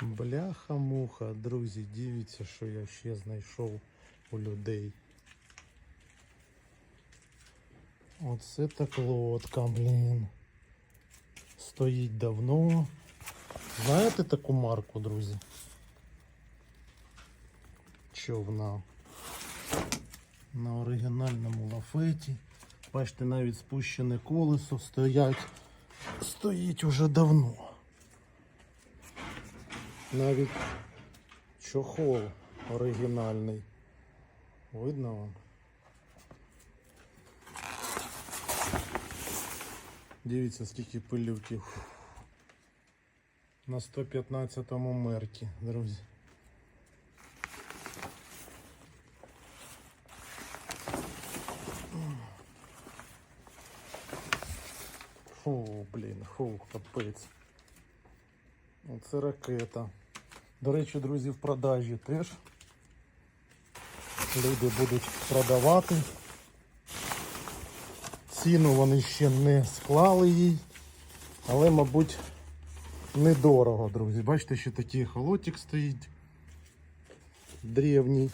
Бляха-муха, друзі, дивіться, що я ще знайшов у людей. Оце так лодка, блін. Стоїть давно. Знаєте таку марку, друзі? Човна. На оригінальному лафеті. Бачите, навіть спущене колесо стоять. Стоїть уже давно. Навіть чохол оригінальний. Видно вам? Дивіться, скільки пилюки. Фу. На 115-му меркі, друзі. Фу, блін, фу, капець. Оце ракета. До речі, друзі, в продажі теж. Люди будуть продавати. Ціну вони ще не склали їй, але, мабуть, недорого, друзі. Бачите, що такий холотик стоїть древній.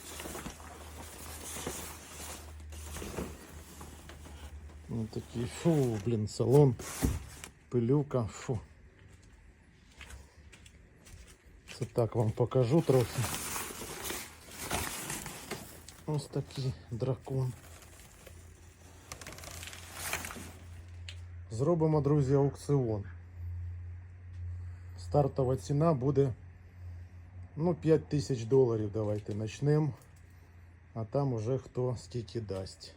Ось такий, фу, блін, салон, пилюка, фу. Це так вам покажу трохи. Ось такий дракон. Зробимо, друзі, аукціон. Стартова ціна буде ну, 5 тисяч доларів. Давайте почнемо. А там уже хто скільки дасть.